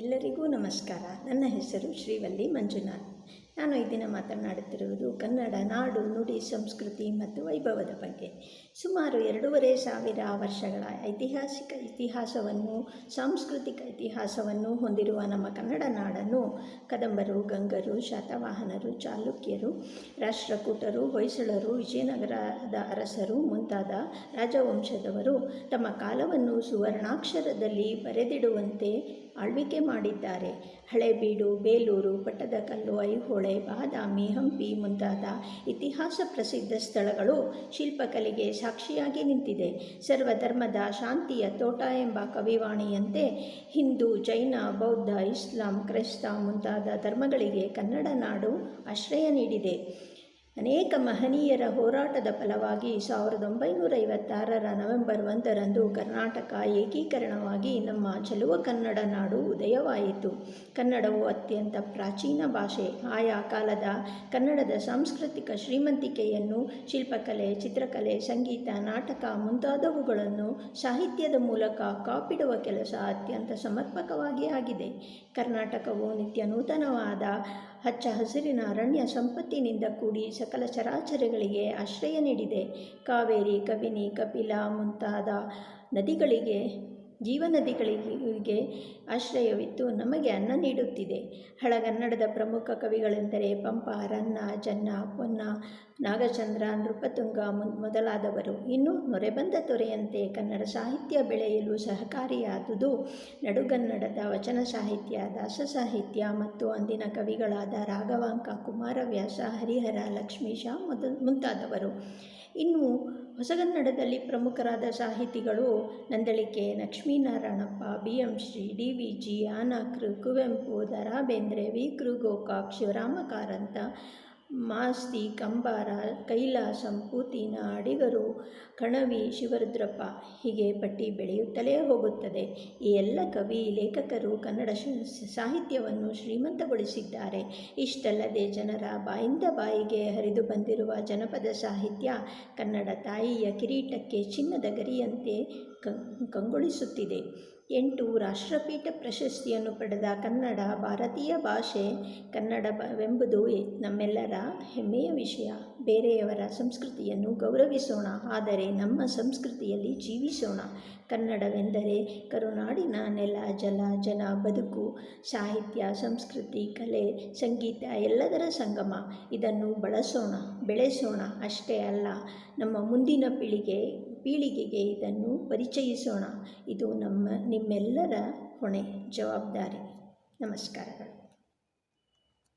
ಎಲ್ಲರಿಗೂ ನಮಸ್ಕಾರ. ನನ್ನ ಹೆಸರು ಶ್ರೀವಲ್ಲಿ ಮಂಜುನಾಥ್. ನಾನು ಈ ದಿನ ಮಾತನಾಡುತ್ತಿರುವುದು ಕನ್ನಡ ನಾಡು ನುಡಿ ಸಂಸ್ಕೃತಿ ಮತ್ತು ವೈಭವದ ಬಗ್ಗೆ. ಸುಮಾರು ಎರಡೂವರೆ ಸಾವಿರ ವರ್ಷಗಳ ಐತಿಹಾಸಿಕ ಇತಿಹಾಸವನ್ನು, ಸಾಂಸ್ಕೃತಿಕ ಇತಿಹಾಸವನ್ನು ಹೊಂದಿರುವ ನಮ್ಮ ಕನ್ನಡ ನಾಡನ್ನು ಕದಂಬರು, ಗಂಗರು, ಶಾತವಾಹನರು, ಚಾಲುಕ್ಯರು, ರಾಷ್ಟ್ರಕೂಟರು, ಹೊಯ್ಸಳರು, ವಿಜಯನಗರದ ಅರಸರು ಮುಂತಾದ ರಾಜವಂಶದವರು ತಮ್ಮ ಕಾಲವನ್ನು ಸುವರ್ಣಾಕ್ಷರದಲ್ಲಿ ಬರೆದಿಡುವಂತೆ ಆಳ್ವಿಕೆ ಮಾಡಿದ್ದಾರೆ. ಹಳೆಬೀಡು, ಬೇಲೂರು, ಪಟ್ಟದಕಲ್ಲು, ಐಹೊಳೆ ಬಾದಾಮಿ ಹಂಪಿ ಮುಂತಾದ ಇತಿಹಾಸ ಪ್ರಸಿದ್ಧ ಸ್ಥಳಗಳು ಶಿಲ್ಪಕಲೆಗೆ ಸಾಕ್ಷಿಯಾಗಿ ನಿಂತಿದೆ. ಸರ್ವಧರ್ಮದ ಶಾಂತಿಯ ತೋಟ ಎಂಬ ಕವಿವಾಣಿಯಂತೆ ಹಿಂದೂ, ಜೈನ, ಬೌದ್ಧ, ಇಸ್ಲಾಂ, ಕ್ರೈಸ್ತ ಮುಂತಾದ ಧರ್ಮಗಳಿಗೆ ಕನ್ನಡ ನಾಡು ಆಶ್ರಯ ನೀಡಿದೆ. ಅನೇಕ ಮಹನೀಯರ ಹೋರಾಟದ ಫಲವಾಗಿ ಸಾವಿರದ ಒಂಬೈನೂರ ಐವತ್ತಾರರ ನವೆಂಬರ್ ಒಂದರಂದು ಕರ್ನಾಟಕ ಏಕೀಕರಣವಾಗಿ ನಮ್ಮ ಚಲುವ ಕನ್ನಡ ನಾಡು ಉದಯವಾಯಿತು. ಕನ್ನಡವು ಅತ್ಯಂತ ಪ್ರಾಚೀನ ಭಾಷೆ. ಆಯಾ ಕಾಲದ ಕನ್ನಡದ ಸಾಂಸ್ಕೃತಿಕ ಶ್ರೀಮಂತಿಕೆಯನ್ನು, ಶಿಲ್ಪಕಲೆ, ಚಿತ್ರಕಲೆ, ಸಂಗೀತ, ನಾಟಕ ಮುಂತಾದವುಗಳನ್ನು ಸಾಹಿತ್ಯದ ಮೂಲಕ ಕಾಪಿಡುವ ಕೆಲಸ ಅತ್ಯಂತ ಸಮರ್ಪಕವಾಗಿ ಆಗಿದೆ. ಕರ್ನಾಟಕವು ನಿತ್ಯ ನೂತನವಾದ ಹಚ್ಚ ಹಸಿರಿನ ಅರಣ್ಯ ಸಂಪತ್ತಿನಿಂದ ಕೂಡಿ ಸಕಲ ಚರಾಚರಗಳಿಗೆ ಆಶ್ರಯ ನೀಡಿದೆ. ಕಾವೇರಿ ಕಬಿನಿ ಕಪಿಲ ಮುಂತಾದ ನದಿಗಳಿಗೆ ಜೀವನದಿಗಳಿಗೆ ಆಶ್ರಯವಿತ್ತು, ನಮಗೆ ಅನ್ನ ನೀಡುತ್ತಿದೆ. ಹಳಗನ್ನಡದ ಪ್ರಮುಖ ಕವಿಗಳೆಂದರೆ ಪಂಪ, ರನ್ನ, ಜನ್ನ, ಪೊನ್ನ, ನಾಗಚಂದ್ರ, ನೃಪತುಂಗ ಮೊದಲಾದವರು. ಇನ್ನು ನೊರೆಬಂದ ತೊರೆಯಂತೆ ಕನ್ನಡ ಸಾಹಿತ್ಯ ಬೆಳೆಯಲು ಸಹಕಾರಿಯಾದುದು ನಡುಗನ್ನಡದ ವಚನ ಸಾಹಿತ್ಯ, ದಾಸ ಸಾಹಿತ್ಯ ಮತ್ತು ಅಂದಿನ ಕವಿಗಳಾದ ರಾಘವಾಂಕ, ಕುಮಾರವ್ಯಾಸ, ಹರಿಹರ ಲಕ್ಷ್ಮೀಶ ಮೊದ, ಮುಂತಾದವರು. ಇನ್ನು ಹೊಸಗನ್ನಡದಲ್ಲಿ ಪ್ರಮುಖರಾದ ಸಾಹಿತಿಗಳು Nandalike, Lakshminarayanappa B M Shri D V G Anakru Kuvempu Da Bendre Vi. Kru, Gokak Shivarama Karanth Masti Kambar Kailasam Puthina ಅಡಿಗರು Kanavi Shivarudrappa ಹೀಗೆ ಪಟ್ಟಿ ಬೆಳೆಯುತ್ತಲೇ ಹೋಗುತ್ತದೆ. ಈ ಎಲ್ಲ ಕವಿ ಲೇಖಕರು ಕನ್ನಡ ಸಾಹಿತ್ಯವನ್ನು ಶ್ರೀಮಂತಗೊಳಿಸಿದ್ದಾರೆ. ಇಷ್ಟಲ್ಲದೆ ಜನರ ಬಾಯಿಂದ ಬಾಯಿಗೆ ಹರಿದು ಬಂದಿರುವ ಜನಪದ ಸಾಹಿತ್ಯ ಕನ್ನಡ ತಾಯಿಯ ಕಿರೀಟಕ್ಕೆ ಚಿನ್ನದ ಗರಿಯಂತೆ ಕಂಗೊಳಿಸುತ್ತಿದೆ. ಎಂಟು ರಾಷ್ಟ್ರಪೀಠ ಪ್ರಶಸ್ತಿಯನ್ನು ಪಡೆದ ಕನ್ನಡ ಭಾರತೀಯ ಭಾಷೆ ಕನ್ನಡವೆಂಬುದು ನಮ್ಮೆಲ್ಲರ ಹೆಮ್ಮೆಯ ವಿಷಯ. ಬೇರೆಯವರ ಸಂಸ್ಕೃತಿಯನ್ನು ಗೌರವಿಸೋಣ, ಆದರೆ ನಮ್ಮ ಸಂಸ್ಕೃತಿಯಲ್ಲಿ ಜೀವಿಸೋಣ. ಕನ್ನಡವೆಂದರೆ ಕರುನಾಡಿನ ನೆಲ, ಜಲ, ಜನ, ಬದುಕು, ಸಾಹಿತ್ಯ, ಸಂಸ್ಕೃತಿ, ಕಲೆ, ಸಂಗೀತ ಎಲ್ಲದರ ಸಂಗಮ. ಇದನ್ನು ಬಳಸೋಣ, ಬೆಳೆಸೋಣ ಅಷ್ಟೇ ಅಲ್ಲ, ನಮ್ಮ ಮುಂದಿನ ಪೀಳಿಗೆ ಪೀಳಿಗೆಗೆ ಇದನ್ನು ಪರಿಚಯಿಸೋಣ. ಇದು ನಮ್ಮ ನಿಮ್ಮೆಲ್ಲರ ಹೊಣೆ ಜವಾಬ್ದಾರಿ. ನಮಸ್ಕಾರಗಳು.